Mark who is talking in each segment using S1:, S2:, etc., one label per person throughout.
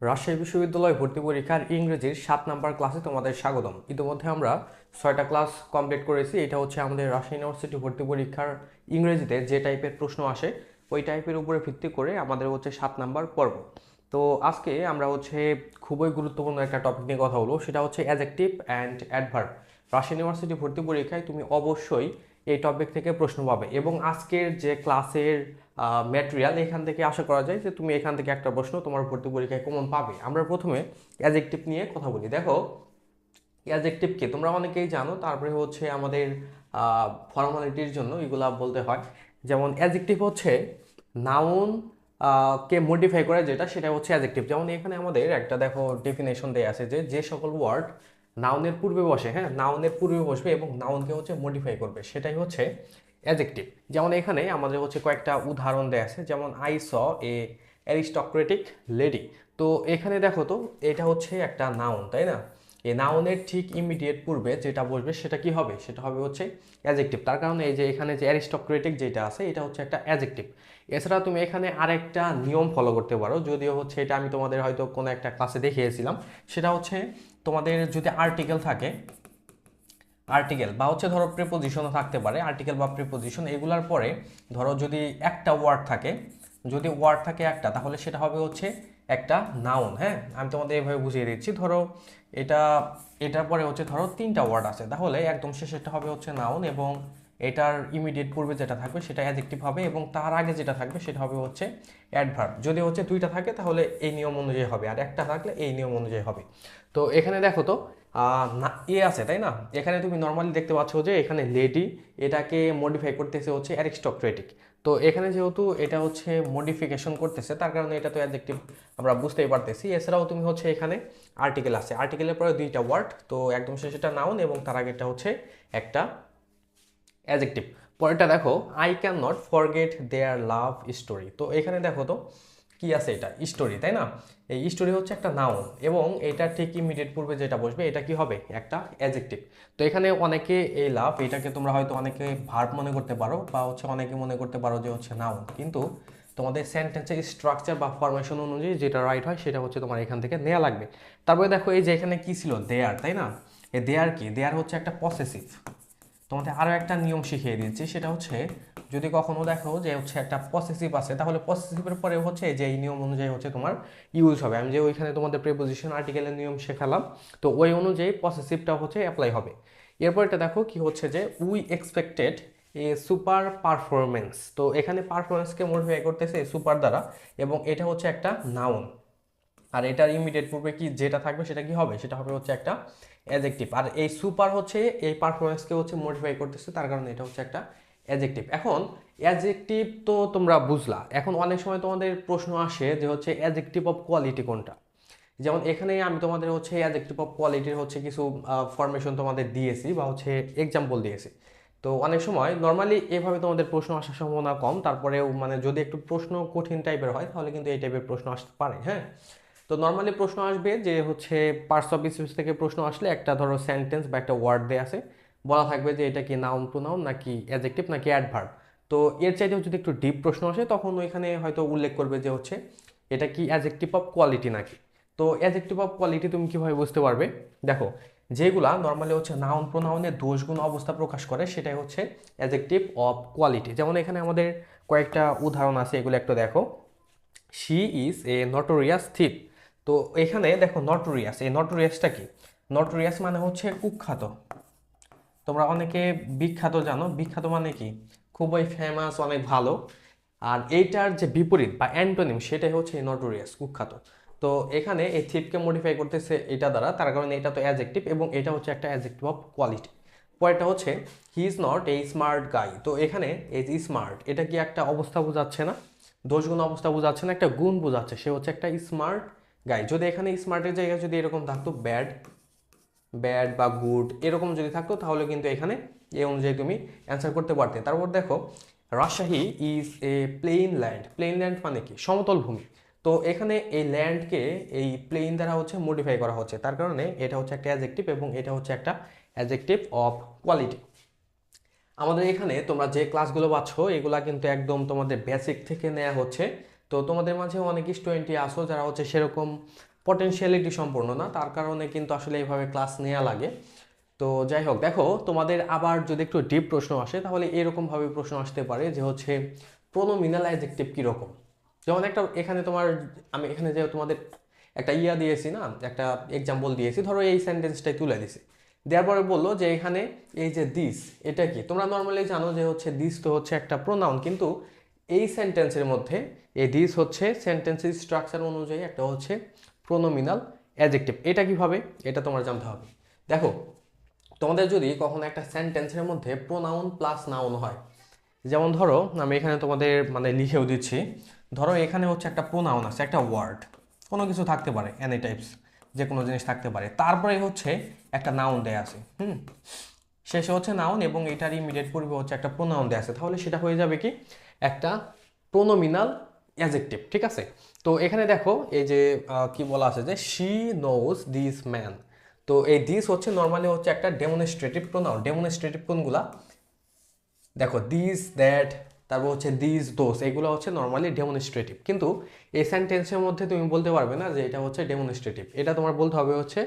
S1: রাজশাহী বিশ্ববিদ্যালয় ভর্তি পরীক্ষার ইংরেজির সাত নাম্বার ক্লাসে তোমাদের স্বাগতম। ইতিমধ্যে আমরা ছয়টা ক্লাস কমপ্লিট করেছি। এটা হচ্ছে আমাদের রাজশাহী ইউনিভার্সিটি ভর্তি পরীক্ষার ইংরেজিতে যে টাইপের প্রশ্ন আসে, ওই টাইপের উপরে ভিত্তি করে আমাদের হচ্ছে সাত নাম্বার পর্ব। তো আজকে আমরা হচ্ছে খুবই গুরুত্বপূর্ণ একটা টপিক নিয়ে কথা বলব। সেটা হচ্ছে adjective and adverb Rajshahi university ভর্তি পরীক্ষায় তুমি অবশ্যই এই টপিক থেকে প্রশ্ন পাবে। এবং আজকের যে ক্লাসের ম্যাটেরিয়াল এখান থেকে আশা করা যায় যে তুমি এখান থেকে একটা প্রশ্ন তোমার ভর্তি পরীক্ষায় কমন পাবে। আমরা প্রথমে অ্যাজেক্টিভ নিয়ে কথা বলি। দেখো অ্যাজেক্টিভকে তোমরা অনেকেই জানো, তারপরে হচ্ছে আমাদের ফর্মালিটির জন্য এগুলা বলতে হয়। যেমন অ্যাজেক্টিভ হচ্ছে নাউন কে মডিফাই করে যেটা, সেটা হচ্ছে অ্যাজেক্টিভ যেমন এখানে আমাদের একটা, দেখো ডেফিনেশন দেয়া আছে যে যে সকল ওয়ার্ড নাউনের পূর্বে বসে হ্যাঁ? নাউনের পূর্বে বসবে এবং নাউনকে হচ্ছে মডিফাই করবে। সেটাই হচ্ছে অ্যাজেক্টিভ যেমন এখানে আমাদের হচ্ছে কয়েকটা উদাহরণ দেয়া আছে। যেমন আই স এ অ্যারিস্টক্রেটিক লেডি তো এখানে দেখো তো, এটা হচ্ছে একটা নাউন তাই না? এই নাউনের ঠিক ইমিডিয়েট পূর্বে যেটা বসবে সেটা কি হবে? সেটা হবে হচ্ছে অ্যাজেক্টিভ তার কারণে এই যে এখানে যে অ্যারিস্টক্রেটিক যেটা আছে, এটা হচ্ছে একটা অ্যাজেক্টিভ এছাড়া তুমি এখানে আরেকটা নিয়ম ফলো করতে পারো। যদিও হচ্ছে এটা আমি তোমাদের হয়তো কোনো একটা ক্লাসে দেখিয়েছিলাম। সেটা হচ্ছে তোমাদের যদি আর্টিকেল থাকে আর্টিকেল বা হচ্ছে ধরো প্রিপোজিশনও থাকতে পারে আর্টিকেল বা প্রিপোজিশন এগুলার পরে ধরো যদি একটা ওয়ার্ড থাকে, যদি ওয়ার্ড থাকে একটা, তাহলে সেটা হবে হচ্ছে একটা নাউন হ্যাঁ? আমি তোমাদের এইভাবে বুঝিয়ে দিচ্ছি, ধরো এটা, এটার পরে হচ্ছে ধরো তিনটা ওয়ার্ড আছে, তাহলে একদম শেষেরটা হবে হচ্ছে নাউন এবং এটার ইমিডিয়েট পূর্বে যেটা থাকবে সেটা অ্যাজেক্টিভ হবে এবং তার আগে যেটা থাকবে সেটা হবে হচ্ছে অ্যাডভার্ব যদি হচ্ছে দুইটা থাকে তাহলে এই নিয়ম অনুযায়ী হবে আর একটা থাকলে এই নিয়ম অনুযায়ী হবে। তো এখানে দেখো তো না, এ আছে, তাই না? এখানে তুমি নর্মালি দেখতে পাচ্ছ যে এখানে লেডি এটাকে মডিফাই করতেছে হচ্ছে অ্যারিস্টোক্রেটিক তো এখানে যেহেতু এটা হচ্ছে মডিফিকেশন করতেছে, তার কারণে এটা তো অ্যাডজেক্টিভ আমরা বুঝতেই পারতেছি। এছাড়াও তুমি হচ্ছে এখানে আর্টিকেল আছে। আর্টিকেলের পরে দুইটা ওয়ার্ড তো একদম শেষেটা নাউন এবং তার আগেটা হচ্ছে একটা অ্যাজেক্টিভ পরেরটা দেখো I can not forget their love story তো এখানে দেখো তো, কি আছে এটা? স্টোরি তাই না? এই স্টোরি হচ্ছে একটা নাউন এবং এটা ঠিক ইমিডিয়েট পূর্বে যেটা বসবে, এটা কি হবে? একটা অ্যাজেক্টিভ তো এখানে অনেকে এই লাভ এটাকে তোমরা হয়তো অনেকে ভার্ব মনে করতে পারো বা হচ্ছে অনেকে মনে করতে পারো যে হচ্ছে নাউন কিন্তু তোমাদের সেন্টেন্সের স্ট্রাকচার বা ফরমেশন অনুযায়ী যেটা রাইট হয়, সেটা হচ্ছে তোমার এখান থেকে নেওয়া লাগবে। তারপরে দেখো এই যে এখানে কি ছিল? দেয়ার তাই না? এ দেয়ার কি? দেয়ার হচ্ছে একটা পসেসিভ তোমাদের আরও একটা নিয়ম শিখিয়ে দিচ্ছি সেটা হচ্ছে যদি কখনো দেখো যে হচ্ছে একটা পসেসিভ আছে, তাহলে পসেসিভের পরে হচ্ছে যে এই নিয়ম অনুযায়ী হচ্ছে তোমার ইউজ হবে। আমি যে ওইখানে তোমাদের প্রেপোজিশন আর্টিকেলের নিয়ম শেখালাম, তো ওই অনুযায়ী পসেসিভটা হচ্ছে অ্যাপ্লাই হবে। এরপর এটা দেখো কি হচ্ছে যে we expected a super performance তো এখানে পারফরমেন্সকে মডিফাই করতেছে সুপার দ্বারা, এবং এটা হচ্ছে একটা নাউন আর এটার ইমিডিয়েট পূর্বে কি যেটা থাকবে সেটা কি হবে? সেটা হবে হচ্ছে একটা অ্যাজেক্টিভ আর এই সুপার হচ্ছে, এই পারফরমেন্সকে হচ্ছে মডিফাই করতেছে, তার কারণে এটা হচ্ছে একটা অ্যাজেক্টিভ এখন অ্যাজেক্টিভ তো তোমরা বুঝলা। এখন অনেক সময় তোমাদের প্রশ্ন আসে যে হচ্ছে অ্যাজেক্টিভ অফ কোয়ালিটি কোনটা? যেমন এখানে আমি তোমাদের হচ্ছে অ্যাজেক্টিভ অফ কোয়ালিটির হচ্ছে কিছু ফরমেশন তোমাদের দিয়েছি বা হচ্ছে এক্সাম্পল দিয়েছি। তো অনেক সময় নর্মালি এভাবে তোমাদের প্রশ্ন আসার সম্ভাবনা কম, তারপরেও মানে যদি একটু প্রশ্ন কঠিন টাইপের হয়, তাহলে কিন্তু এই টাইপের প্রশ্ন আসতে পারে হ্যাঁ? তো নর্মালি প্রশ্ন আসবে যে হচ্ছে পার্টস অফ স্পিচ থেকে প্রশ্ন আসলে একটা ধরো সেন্টেন্স বা একটা ওয়ার্ড দেওয়া আছে বলা থাকবে যে এটা কি নাউন প্রোনাউন নাকি অ্যাজেক্টিভ নাকি অ্যাডভার্ব তো এর চাইতেও যদি একটু ডিপ প্রশ্ন আসে, তখন ওইখানে হয়তো উল্লেখ করবে যে হচ্ছে এটা কি অ্যাজেক্টিভ অফ কোয়ালিটি নাকি। তো অ্যাজেক্টিভ অফ কোয়ালিটি তুমি কীভাবে বুঝতে পারবে? দেখো, যেগুলা নর্মালি হচ্ছে নাউন প্রোনাউনের দোষগুণ অবস্থা প্রকাশ করে, সেটাই হচ্ছে অ্যাজেক্টিভ অফ কোয়ালিটি যেমন এখানে আমাদের কয়েকটা উদাহরণ আছে, এগুলো একটু দেখো। She is a notorious thief তো এখানে দেখো নটোরিয়াস এই নটোরিয়াসটা কি? নটোরিয়াস মানে হচ্ছে কুখ্যাত। তোমরা অনেকে বিখ্যাত জানো। বিখ্যাত মানে কি? খুবই ফেমাস অনেক ভালো। আর এইটার যে বিপরীত বা অ্যান্টোনিম সেটাই হচ্ছে নটোরিয়াস কুখ্যাত। তো এখানে এই থিপকে মডিফাই করতেছে এটা দ্বারা, তার কারণে এটা তো অ্যাজেক্টিভ এবং এটা হচ্ছে একটা অ্যাজেক্টিভ অফ কোয়ালিটি পরেরটা হচ্ছে হি ইজ নট এই স্মার্ট গাই তো এখানে যে স্মার্ট এটা কি একটা অবস্থা বোঝাচ্ছে না? দোষগুণ অবস্থা বোঝাচ্ছে না, একটা গুণ বোঝাচ্ছে। সে হচ্ছে একটা স্মার্ট গাই যদি এখানে স্মার্টের জায়গায় যদি এরকম থাকতো ব্যাড ব্যাড বা গুড এরকম যদি থাকতো, তাহলে কিন্তু এখানে এই অনুযায়ী তুমি অ্যান্সার করতে পারতে। তারপর দেখো, Rajshahi is a plain land plain land মানে কি? সমতল ভূমি। তো এখানে এই ল্যান্ডকে এই প্লেন দ্বারা হচ্ছে মডিফাই করা হচ্ছে। তার কারণে এটা হচ্ছে একটা অ্যাজেক্টিভ এবং এটা হচ্ছে একটা অ্যাজেক্টিভ অফ কোয়ালিটি আমাদের এখানে তোমরা যে ক্লাসগুলো পাচ্ছ, এগুলা কিন্তু একদম তোমাদের বেসিক থেকে নেওয়া হচ্ছে। তো তোমাদের মাঝে অনেক স্টুডেন্টই আসো যারা হচ্ছে সেরকম পটেনশিয়ালিটি সম্পূর্ণ না, তার কারণে কিন্তু আসলে এইভাবে ক্লাস নেওয়া লাগে। তো যাই হোক, দেখো, তোমাদের আবার যদি একটু ডিপ প্রশ্ন আসে, তাহলে এরকমভাবে প্রশ্ন আসতে পারে যে হচ্ছে প্রোনোমিনাল অ্যাডজেক্টিভ কীরকম? যেমন একটা, এখানে তোমার, আমি এখানে যে তোমাদের একটা ইয়া দিয়েছি না, একটা এক্সাম্পল দিয়েছি, ধরো এই সেন্টেন্সটাই তুলে দিছি। দেওয়ার পরে বলল যে এখানে এই যে দিস এটা কি? তোমরা নর্মালি জানো যে হচ্ছে দিস তো হচ্ছে একটা প্রোনাউন কিন্তু এই সেন্টেন্সের মধ্যে এই দিস হচ্ছে সেন্টেন্সের স্ট্রাকচার অনুযায়ী একটা হচ্ছে প্রোনোমিনাল অ্যাডজেক্টিভ এটা কীভাবে? এটা তোমার জানতে হবে। দেখো, তোমাদের যদি কখনো একটা সেন্টেন্সের মধ্যে প্রোনাউন প্লাস নাউন হয়, যেমন ধরো, আমি এখানে তোমাদের মানে লিখেও দিচ্ছি, ধরো এখানে হচ্ছে একটা প্রোনাউন আছে, একটা ওয়ার্ড কোনো কিছু থাকতে পারে এনি টাইপস যে কোনো জিনিস থাকতে পারে। তারপরে হচ্ছে একটা নাউন দেয়া আছে, হুম? শেষে হচ্ছে নাউন এবং এটার ইমিডিয়েট পূর্বে হচ্ছে একটা প্রোনাউন দেয়া আছে। তাহলে সেটা হয়ে যাবে কি? একটা প্রোনোমিনাল অ্যাজেক্টিভ ঠিক আছে? তো এখানে দেখো, এই যে কি বলা আছে যে শি নোজ দিস ম্যান তো এই দিস হচ্ছে নর্মালি হচ্ছে একটা ডেমনস্ট্রেটিভ প্রোনাউন ডেমনস্ট্রেটিভ কোনগুলা? দেখো দিস দ্যাট তারপর হচ্ছে দিস দোস এগুলো হচ্ছে নর্মালি ডেমনস্ট্রেটিভ কিন্তু এই সেন্টেন্সের মধ্যে তুমি বলতে পারবে না যে এটা হচ্ছে ডেমনস্ট্রেটিভ এটা তোমার বলতে হবে হচ্ছে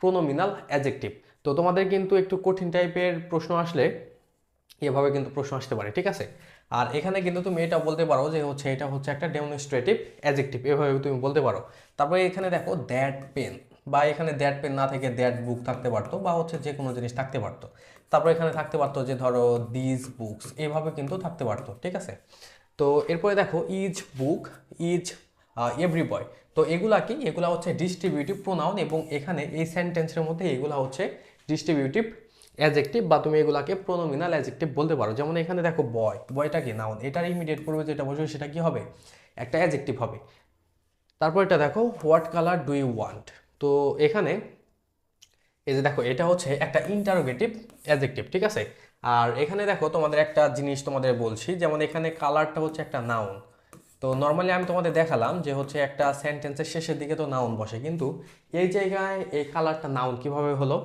S1: প্রোনোমিনাল অ্যাজেক্টিভ তো তোমাদের কিন্তু একটু কঠিন টাইপের প্রশ্ন আসলে এভাবে কিন্তু প্রশ্ন আসতে পারে, ঠিক আছে? আর এখানে কিন্তু তুমি এটা বলতে পারো যে হচ্ছে এটা হচ্ছে একটা ডেমনস্ট্রেটিভ অ্যাজেক্টিভ এভাবে তুমি বলতে পারো। তারপরে এখানে দেখো দ্যাট পেন বা এখানে দ্যাট পেন না থেকে দ্যাট বুক থাকতে পারতো, বা হচ্ছে যে কোনো জিনিস থাকতে পারতো। তারপর এখানে থাকতে পারতো যে ধরো দিস বুকস এভাবে কিন্তু থাকতে পারতো, ঠিক আছে? তো এরপরে দেখো is book is every boy তো এগুলা কি? এগুলা হচ্ছে ডিস্ট্রিবিউটিভ প্রোনাউন এবং এখানে এই সেন্টেন্সের মধ্যে এগুলা হচ্ছে ডিস্ট্রিবিউটিভ অ্যাজেক্টিভ বা তুমি এগুলাকে প্রোনোমিনাল অ্যাজেক্টিভ বলতে পারো। যেমন এখানে দেখো বয় বয়টা কি? নাউন এটার ইমিডিয়েট পূর্বে যেটা বসবে সেটা কি হবে? একটা অ্যাজেক্টিভ হবে। তারপর এটা দেখো what colour do you want তো এখানে এই যে দেখো, এটা হচ্ছে একটা ইন্টারোগেটিভ অ্যাজেক্টিভ ঠিক আছে? আর এখানে দেখো, তোমাদের একটা জিনিস তোমাদের বলছি, যেমন এখানে কালারটা হচ্ছে একটা নাউন তো নর্মালি আমি তোমাদের দেখালাম যে হচ্ছে একটা সেন্টেন্সের শেষের দিকে তো নাউন বসে, কিন্তু এই জায়গায় এই কালারটা নাউন কীভাবে হলো?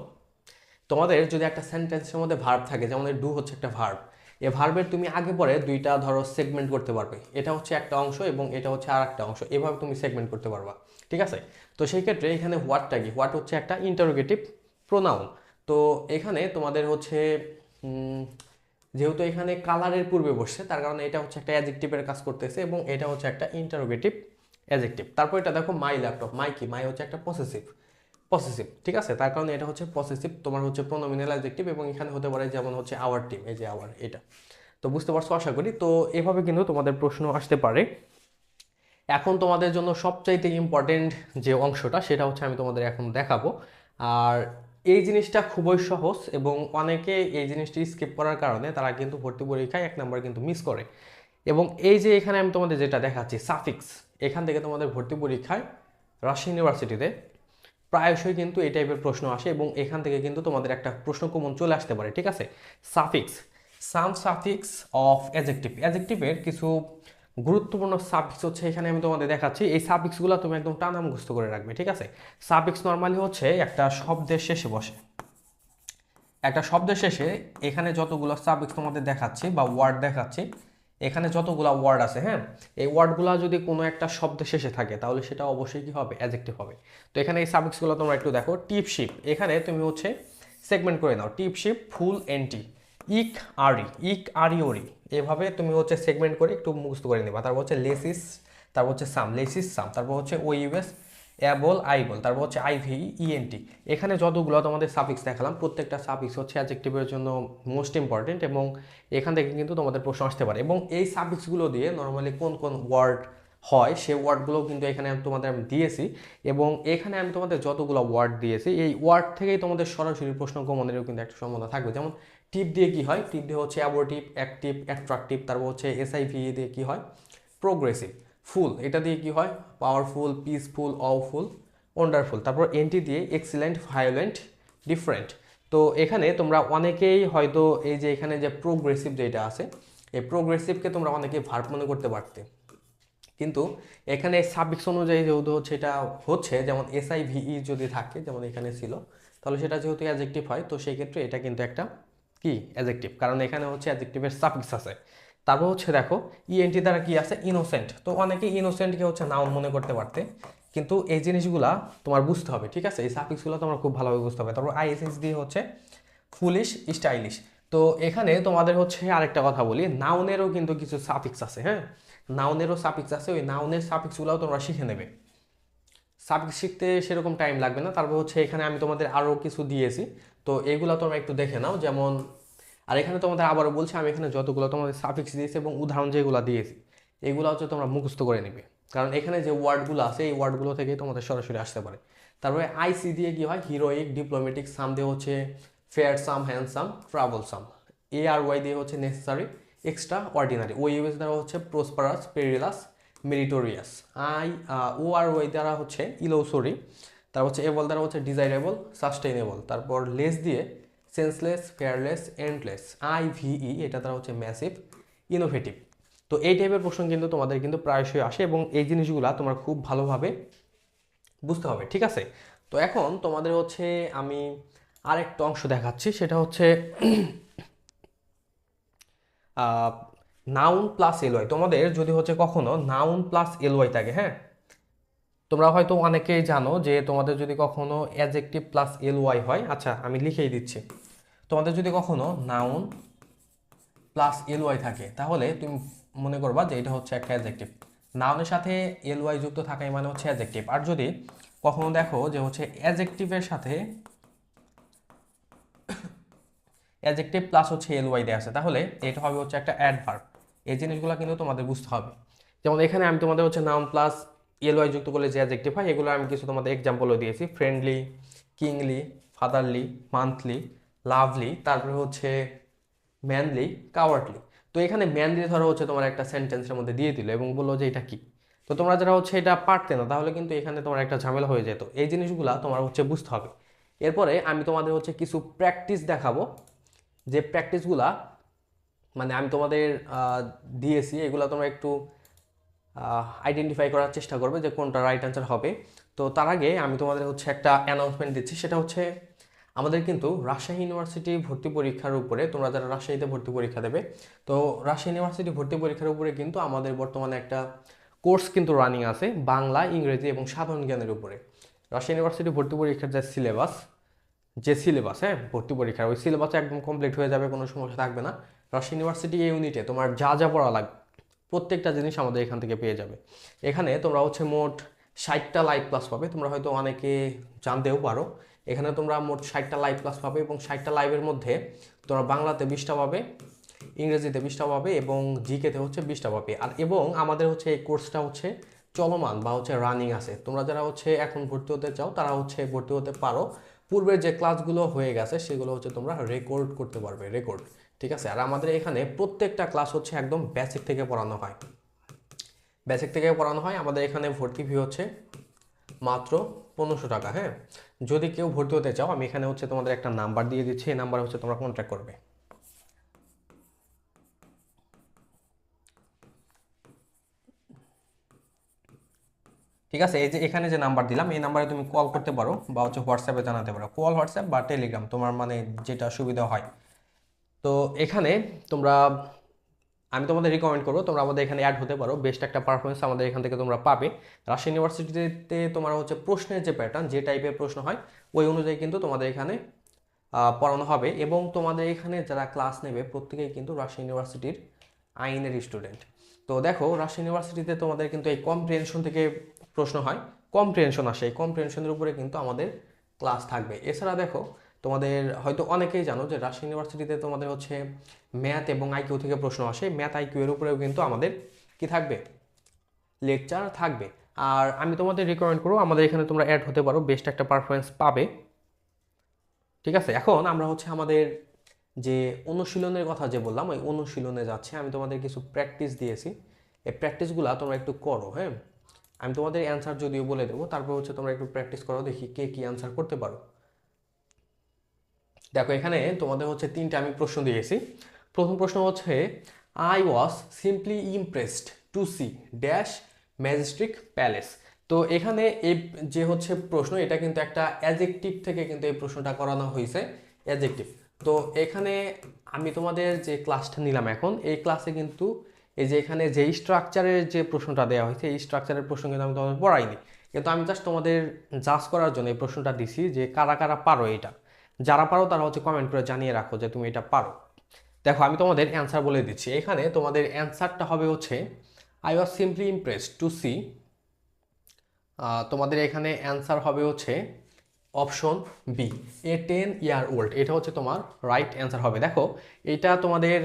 S1: তোমাদের যদি একটা সেন্টেন্সের মধ্যে ভার্ব থাকে, যেমন ডু হচ্ছে একটা ভার্ব এ ভার্বের তুমি আগে পরে দুইটা ধরো সেগমেন্ট করতে পারবে। এটা হচ্ছে একটা অংশ এবং এটা হচ্ছে আর একটা অংশ, এভাবে তুমি সেগমেন্ট করতে পারবা, ঠিক আছে? তো সেই ক্ষেত্রে এখানে হোয়াটটা কি? হোয়াট হচ্ছে একটা ইন্টারোগেটিভ প্রোনাউন তো এখানে তোমাদের হচ্ছে যেহেতু এখানে কালারের পূর্বে বসছে, তার কারণে এটা হচ্ছে একটা অ্যাজেক্টিভের কাজ করতেছে এবং এটা হচ্ছে একটা ইন্টারোগেটিভ অ্যাজেক্টিভ তারপর এটা দেখো মাই ল্যাপটপ মাই কি? মাই হচ্ছে একটা পসেসিভ পসেসিভ ঠিক আছে? তার কারণে এটা হচ্ছে পসেসিভ তোমার হচ্ছে প্রোনোমিনাল অ্যাডজেক্টিভ এবং এখানে হতে পারে যেমন হচ্ছে আওয়ার টিম এই যে আওয়ার এটা। তো বুঝতে পারছ আশা করি? তো এভাবে কিন্তু তোমাদের প্রশ্ন আসতে পারে। এখন তোমাদের জন্য সবচাইতে ইম্পর্টেন্ট যে অংশটা, সেটা হচ্ছে আমি তোমাদের এখন দেখাবো। আর এই জিনিসটা খুবই সহজ এবং অনেকে এই জিনিসটি স্কিপ করার কারণে তারা কিন্তু ভর্তি পরীক্ষায় এক নাম্বার কিন্তু মিস করে। এবং এই যে এখানে আমি তোমাদের যেটা দেখাচ্ছি সাফিক্স এখান থেকে তোমাদের ভর্তি পরীক্ষায় রাজশাহী ইউনিভার্সিটিতে প্রায়শই কিন্তু এই টাইপের প্রশ্ন আসে এবং এখান থেকে কিন্তু তোমাদের একটা প্রশ্ন কমন চলে আসতে পারে, ঠিক আছে? Suffix some suffix of adjective অ্যাজেক্টিভের কিছু গুরুত্বপূর্ণ সাফিক্স হচ্ছে এখানে আমি তোমাদের দেখাচ্ছি। এই সাফিক্সগুলো তুমি একদম টানা মুখস্থ করে রাখবে, ঠিক আছে? সাফিক্স নর্মালি হচ্ছে একটা শব্দের শেষে বসে। একটা শব্দের শেষে এখানে যতগুলো সাবজেক্ট তোমাদের দেখাচ্ছি বা ওয়ার্ড দেখাচ্ছি এখানে যতগুলা ওয়ার্ড আছে হ্যাঁ? এই ওয়ার্ডগুলো যদি কোনো একটা শব্দের শেষে থাকে, তাহলে সেটা অবশ্যই কি হবে? অ্যাজেক্টিভ হবে। তো এখানে এই সাবজেক্টসগুলো তোমরা একটু দেখো। টিপশিপ এখানে তুমি হচ্ছে সেগমেন্ট করে নাও। টিপশিপ ফুল এন্টি ইক আরি ইক আরি ওরি এভাবে তুমি হচ্ছে সেগমেন্ট করে একটু মুখস্থ করে নেবা। তারপর হচ্ছে লেসিস তারপর হচ্ছে সাম লেসিস সাম তারপর হচ্ছে ও ইউএস অ্যাবল আইবল, তারপর হচ্ছে আইভি ইএনটি এখানে যতগুলো তোমাদের সাফিক্স দেখালাম, প্রত্যেকটা সাফিক্স হচ্ছে অ্যাডজেক্টিভের জন্য মোস্ট ইম্পর্টেন্ট এবং এখান থেকে কিন্তু তোমাদের প্রশ্ন আসতে পারে। এবং এই সাফিক্সগুলো দিয়ে নর্মালি কোন কোন ওয়ার্ড হয় সে ওয়ার্ডগুলো কিন্তু এখানে আমি তোমাদের আমি দিয়েছি। এবং এখানে আমি তোমাদের যতগুলো ওয়ার্ড দিয়েছি, এই ওয়ার্ড থেকেই তোমাদের সরাসরি প্রশ্ন গমনেরও কিন্তু একটা সম্ভাবনা থাকবে। যেমন টিপ দিয়ে কি হয়? টিপ দিয়ে হচ্ছে অ্যাবোটিভ, অ্যাক্টিভ অ্যাট্রাকটিভ তারপর হচ্ছে এসআইভি দিয়ে কি হয়? প্রোগ্রেসিভ ফুল, এটা দিয়ে কি হয়? পাওয়ারফুল পিসফুল অফুল ওয়ান্ডারফুল তারপর এনটি দিয়ে এক্সিলেন্ট ভায়োলেন্ট ডিফারেন্ট তো এখানে তোমরা অনেকেই হয়তো এই যে এখানে যে প্রোগ্রেসিভ যেটা আছে, এই প্রোগ্রেসিভকে তোমরা অনেকে ভার্ব মনে করতে পারতে। কিন্তু এখানে সাবজেক্টস অনুযায়ী যেহেতু হচ্ছে এটা হচ্ছে, যেমন এসআইভিই যদি থাকে, যেমন এখানে ছিল, তাহলে সেটা যেহেতু অ্যাজেক্টিভ হয়, তো সেই ক্ষেত্রে এটা কিন্তু একটা কি? অ্যাজেক্টিভ কারণ এখানে হচ্ছে অ্যাজেক্টিভের সাফিক্স আছে। তারপর হচ্ছে দেখো ইএনটি দ্বারা কি আছে? ইনোসেন্ট তো অনেকে ইনোসেন্টকে হচ্ছে নাউন মনে করতে পারতে, কিন্তু এই জিনিসগুলা তোমার বুঝতে হবে, ঠিক আছে? এই সাফিক্সগুলো তোমার খুব ভালোভাবে বুঝতে হবে। তারপর আইএসএস দিয়ে হচ্ছে ফুলিশ স্টাইলিশ তো এখানে তোমাদের হচ্ছে আরেকটা কথা বলি নাউনেরও কিন্তু কিছু সাফিক্স আছে হ্যাঁ? নাউনেরও সাফিক্স আছে, ওই নাউনের সাফিক্সগুলোও তোমরা শিখে নেবে। সাবজেক্ট শিখতে সেরকম টাইম লাগবে না। তারপর হচ্ছে এখানে আমি তোমাদের আরও কিছু দিয়েছি। তো এগুলো তোমরা একটু দেখে নাও। যেমন আর এখানে তোমাদের আবারও বলছি, আমি এখানে যতগুলো তোমাদের সাফিক্স দিয়েছি এবং উদাহরণ যেগুলো দিয়েছি, এগুলো হচ্ছে তোমরা মুখস্থ করে নেবে। কারণ এখানে যে ওয়ার্ডগুলো আছে, এই ওয়ার্ডগুলো থেকে তোমাদের সরাসরি আসতে পারে। তারপরে আইসি দিয়ে কি হয়? হিরোইক ডিপ্লোমেটিক সাম দিয়ে হচ্ছে fair some handsome travel some A R Y দিয়ে হচ্ছে নেসেসারি এক্সট্রা অর্ডিনারি ওই ইউএস দ্বারা হচ্ছে prosperous perilous meritorious I O R ওই দ্বারা হচ্ছে ইলোসরি তারপর হচ্ছে এবল দ্বারা হচ্ছে ডিজাইরেবল সাস্টেইনেবল তারপর লেস দিয়ে senseless fearless endless I V E এটা তারা হচ্ছে ম্যাসিভ ইনোভেটিভ তো এই টাইপের প্রশ্ন কিন্তু তোমাদের কিন্তু প্রায়শই আসে এবং এই জিনিসগুলো তোমার খুব ভালোভাবে বুঝতে হবে, ঠিক আছে? তো এখন তোমাদের হচ্ছে আমি আরেকটা অংশ দেখাচ্ছি, সেটা হচ্ছে নাউন প্লাস এলওয়াই তোমাদের যদি হচ্ছে কখনো নাউন প্লাস এলওয়াই থাকে হ্যাঁ? তোমরা হয়তো অনেকেই জানো যে তোমাদের যদি কখনো অ্যাজেক্টিভ প্লাস এলওয়াই হয় আচ্ছা আমি লিখেই দিচ্ছি। তোমাদের যদি কখনো নাউন প্লাস এলওয়াই থাকে, তাহলে তুমি মনে করবা যে এটা হচ্ছে একটা অ্যাজেক্টিভ নাউনের সাথে এলওয়াই যুক্ত থাকাই মানে হচ্ছে অ্যাজেক্টিভ আর যদি কখনো দেখো যে হচ্ছে অ্যাজেক্টিভের সাথে অ্যাজেক্টিভ প্লাস হচ্ছে এল ওয়াই দেওয়া আছে, তাহলে এটা হবে হচ্ছে একটা অ্যাডভার্ব এই জিনিসগুলো কিন্তু তোমাদের বুঝতে হবে। যেমন এখানে আমি তোমাদের হচ্ছে নাউন প্লাস এলওয়াই যুক্ত করলে যে অ্যাজেক্টিভ হয়, এগুলো আমি কিছু তোমাদের এক্সাম্পলও দিয়েছি। Friendly kingly fatherly monthly lovely তারপরে হচ্ছে ম্যানলি কাওয়ার্ডলি তো এখানে ম্যানলি ধরো হচ্ছে তোমার একটা সেন্টেন্সের মধ্যে দিয়ে দিল এবং বলল যে এটা কি? তো তোমরা যারা হচ্ছে এটা পারতে না, তাহলে কিন্তু এখানে তোমার একটা ঝামেলা হয়ে যেত। এই জিনিসগুলো তোমার হচ্ছে বুঝতে হবে। এরপরে আমি তোমাদের হচ্ছে কিছু প্র্যাকটিস দেখাবো। যে প্র্যাকটিসগুলা মানে আমি তোমাদের দিয়েছি, এগুলো তোমরা একটু আইডেন্টিফাই করার চেষ্টা করবে যে কোনটা রাইট অ্যান্সার হবে। তো তার আগে আমি তোমাদের হচ্ছে একটা অ্যানাউন্সমেন্ট দিচ্ছি, সেটা হচ্ছে আমাদের কিন্তু রাজশাহী ইউনিভার্সিটি ভর্তি পরীক্ষার উপরে, তোমরা যারা রাজশাহীতে ভর্তি পরীক্ষা দেবে, তো রাজশাহী ইউনিভার্সিটি ভর্তি পরীক্ষার উপরে কিন্তু আমাদের বর্তমানে একটা কোর্স কিন্তু রানিং আছে, বাংলা, ইংরেজি এবং সাধারণ জ্ঞানের উপরে। রাজশাহী ইউনিভার্সিটি ভর্তি পরীক্ষার যে সিলেবাস যে সিলেবাস হ্যাঁ ভর্তি পরীক্ষার ওই সিলেবাস একদম কমপ্লিট হয়ে যাবে, কোনো সমস্যা থাকবে না। রাজশাহী ইউনিভার্সিটি এই ইউনিটে তোমার যা যা পড়া লাগবে প্রত্যেকটা জিনিস আমাদের এখান থেকে পেয়ে যাবে। এখানে তোমরা হচ্ছে মোট ষাটটা লাইভ ক্লাস পাবে। তোমরা হয়তো অনেকে জানতেও পারো। এখানে তোমরা মোট ষাটটা লাইভ ক্লাস পাবে এবং ষাটটা লাইভের মধ্যে তোমরা বাংলাতে বিশটা পাবে, ইংরেজিতে বিশটা পাবে এবং জিকেতে হচ্ছে বিশটা পাবে। আর এবং আমাদের হচ্ছে এই কোর্সটা হচ্ছে চলমান বা হচ্ছে রানিং আছে। তোমরা যারা হচ্ছে এখন ভর্তি হতে চাও, তারা হচ্ছে ভর্তি হতে পারো। পূর্বের যে ক্লাসগুলো হয়ে গেছে, সেগুলো হচ্ছে তোমরা রেকর্ড করতে পারবে রেকর্ড ঠিক আছে? আর আমাদের এখানে প্রত্যেকটা ক্লাস হচ্ছে একদম বেসিক থেকে পড়ানো হয়। বেসিক থেকে পড়ানো হয়, আমাদের এখানে ভর্তি ফি হচ্ছে মাত্র পনেরোশো টাকা হ্যাঁ? যদি কেউ ভর্তি হতে চাও, আমি এখানে হচ্ছে তোমাদের একটা নাম্বার দিয়ে দিচ্ছি, এই নাম্বারে হচ্ছে তোমরা কন্ট্যাক্ট করবে। ঠিক আছে? এই যে এখানে যে নাম্বার দিলাম, এই নাম্বারে তুমি কল করতে পারো বা হচ্ছে হোয়াটসঅ্যাপে জানাতে পারো। কল হোয়াটসঅ্যাপ বা টেলিগ্রাম তোমার মানে যেটা সুবিধা হয়। তো এখানে তোমরা, আমি তোমাদের রিকমেন্ড করব, তোমরা আমাদের এখানে অ্যাড হতে পারো। বেস্ট একটা পারফরমেন্স আমাদের এখান থেকে তোমরা পাবে। রাজশাহী ইউনিভার্সিটিতে তোমার হচ্ছে প্রশ্নের যে প্যাটার্ন যে টাইপের প্রশ্ন হয়, ওই অনুযায়ী কিন্তু তোমাদের এখানে পড়ানো হবে। এবং তোমাদের এখানে যারা ক্লাস নেবে, প্রত্যেকেই কিন্তু রাজশাহী ইউনিভার্সিটির আইনের স্টুডেন্ট তো দেখো, রাজশাহী ইউনিভার্সিটিতে তোমাদের কিন্তু এই কম্প্রিহেনশন থেকে প্রশ্ন হয়। কম্প্রিহেনশন আসে। এই কম্প্রিহেনশনের উপরে কিন্তু আমাদের ক্লাস থাকবে। এছাড়া দেখো তোমাদের হয়তো অনেকেই জানো যে রাজশাহী ইউনিভার্সিটিতে তোমাদের হচ্ছে ম্যাথ এবং আইকিউ থেকে প্রশ্ন আসে। ম্যাথ আইকিউ এর উপরেও কিন্তু আমাদের কি থাকবে? লেকচার থাকবে। আর আমি তোমাদের রিকমেন্ড করব, আমাদের এখানে তোমরা অ্যাড হতে পারো বেস্ট একটা পারফরমেন্স পাবে। ঠিক আছে? এখন আমরা হচ্ছে আমাদের যে অনুশীলনের কথা যে বললাম, ওই অনুশীলনে যাচ্ছে। আমি তোমাদের কিছু প্র্যাকটিস দিয়েছি। এই প্র্যাকটিসগুলো তোমরা একটু করো হ্যাঁ? আমি তোমাদের অ্যান্সার যদিও বলে দেবো, তারপর হচ্ছে তোমরা একটু প্র্যাকটিস করো, দেখি কে কী অ্যান্সার করতে পারো। দেখো, এখানে তোমাদের হচ্ছে তিনটে আমি প্রশ্ন দিয়েছি প্রথম প্রশ্ন হচ্ছে I was simply impressed to see dash majestic palace তো এখানে এই যে হচ্ছে প্রশ্ন, এটা কিন্তু একটা অ্যাজেক্টিভ থেকে কিন্তু এই প্রশ্নটা করানো হয়েছে অ্যাজেক্টিভ তো এখানে আমি তোমাদের যে ক্লাসটা নিলাম এখন, এই ক্লাসে কিন্তু এই যে এখানে যে স্ট্রাকচারের যে প্রশ্নটা দেওয়া হয়েছে, এই স্ট্রাকচারের প্রশ্ন কিন্তু আমি তোমাদের পড়াইনি। কিন্তু আমি জাস্ট তোমাদের জাজ করার জন্য এই প্রশ্নটা দিছি যে কারা কারা পারো এটা। যারা পারো তারা হচ্ছে কমেন্ট করে জানিয়ে রাখো যে তুমি এটা পারো। দেখো, আমি তোমাদের অ্যান্সার বলে দিচ্ছি। এখানে তোমাদের অ্যান্সারটা হবে হচ্ছে I was simply impress to see তোমাদের এখানে অ্যান্সার হবে হচ্ছে option B a ten year old এটা হচ্ছে তোমার রাইট অ্যান্সার হবে। দেখো, এটা তোমাদের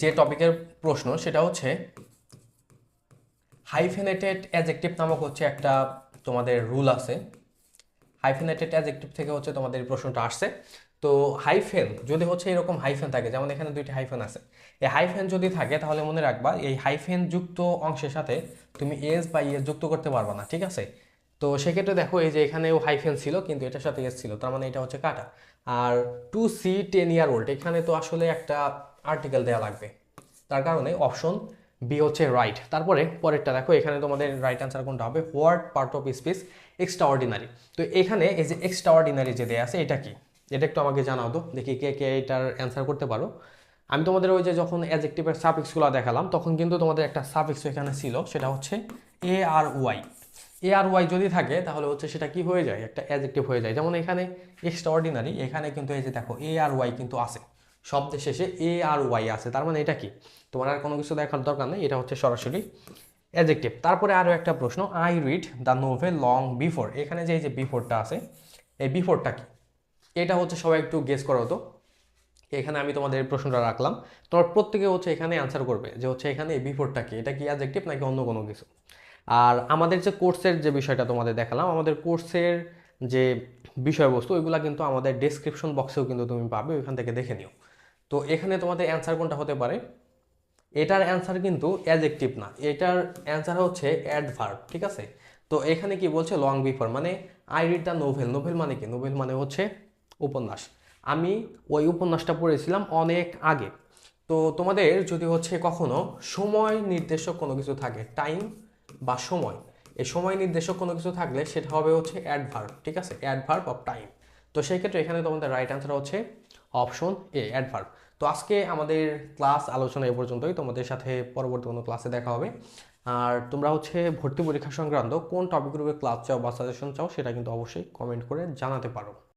S1: যে টপিকের প্রশ্ন, সেটা হচ্ছে হাইফেনেটেড অ্যাজেক্টিভ নামক হচ্ছে একটা তোমাদের রুল আছে। হাইফেনেটেড অ্যাজেক্টিভ থেকে হচ্ছে তোমাদের এই প্রশ্নটা আসছে। তো হাইফেন যদি হচ্ছে এরকম হাইফেন থাকে, যেমন এখানে দুইটি হাইফেন আছে, এই হাইফেন যদি থাকে, তাহলে মনে রাখবা, এই হাইফেন যুক্ত অংশের সাথে তুমি এস বা ইএস যুক্ত করতে পারবা না, ঠিক আছে? তো সেক্ষেত্রে দেখো, এই যে এখানেও হাইফেন ছিল, কিন্তু এটার সাথে এস ছিল, তার মানে এটা হচ্ছে কাটা। আর to see ten year old এখানে তো আসলে একটা আর্টিকেল দেওয়া লাগবে। তার কারণে অপশন বি হচ্ছে রাইট তারপরে পরেরটা দেখো, এখানে তোমাদের রাইট অ্যান্সার কোনটা হবে? What part of speech extraordinary তো এখানে এই যে এক্সট্রা অর্ডিনারি যে দেওয়া আছে, এটা কি? এটা একটু আমাকে জানাও তো, দেখি কে কে এটার অ্যান্সার করতে পারো। আমি তোমাদের ওই যে যখন অ্যাজেক্টিভের সাফিক্সগুলো দেখালাম, তখন কিন্তু তোমাদের একটা সাফিক্স এখানে ছিল, সেটা হচ্ছে এ R Y A R Y যদি থাকে, তাহলে হচ্ছে সেটা কি হয়ে যায়? একটা অ্যাজেক্টিভ হয়ে যায়। যেমন এখানে এক্সট্রা অর্ডিনারি এখানে কিন্তু এই যে দেখো এ আর ওয়াই কিন্তু আছে। শব্দের শেষে এ আর ওয়াই আছে। তার মানে এটা কি? তোমার আর কোনো কিছু দেখার দরকার নেই, এটা হচ্ছে সরাসরি অ্যাজেক্টিভ তারপরে আরও একটা প্রশ্ন I read the novel long before এখানে যে এই যে বিফোরটা আছে, এই বিফোরটা কি? এটা হচ্ছে সবাই একটু গেস করো তো। এখানে আমি তোমাদের প্রশ্নটা রাখলাম। তোমার প্রত্যেকে হচ্ছে এখানে অ্যান্সার করবে যে হচ্ছে এখানে এই বিফোরটা কি? এটা কি অ্যাজেক্টিভ নাকি অন্য কোনো কিছু? আর আমাদের যে কোর্সের যে বিষয়টা তোমাদের দেখালাম, আমাদের কোর্সের যে বিষয়বস্তু, ওইগুলো কিন্তু আমাদের ডেসক্রিপশন বক্সেও কিন্তু তুমি পাবে, ওইখান থেকে দেখে নিও। তো এখানে তোমাদের অ্যান্সার কোনটা হতে পারে? এটার অ্যান্সার কিন্তু অ্যাজেক্টিভ না। এটার অ্যান্সার হচ্ছে অ্যাডভার্ব ঠিক আছে? তো এখানে কি বলছে লং বিফোর মানে I read the novel novel মানে কি? নোভেল মানে হচ্ছে উপন্যাস। আমি ওই উপন্যাসটা পড়েছিলাম অনেক আগে। তো তোমাদের যদি হচ্ছে কখনো সময় নির্দেশক কোনো কিছু থাকে টাইম বা সময়, এই সময় নির্দেশক কোনো কিছু থাকলে সেটা হবে হচ্ছে অ্যাডভার্ব ঠিক আছে? অ্যাডভার্ব অফ টাইম তো সেই ক্ষেত্রে এখানে তোমাদের রাইট অ্যান্সার হচ্ছে অপশন এ অ্যাডভার্ব তো আজকে আমাদের ক্লাস আলোচনা এ পর্যন্তই। তোমাদের সাথে পরবর্তী কোনো ক্লাসে দেখা হবে। আর তোমরা হচ্ছে ভর্তি পরীক্ষা সংক্রান্ত কোন টপিকের উপরে ক্লাস চাও বা সাজেশন চাও সেটা কিন্তু অবশ্যই কমেন্ট করে জানাতে পারো।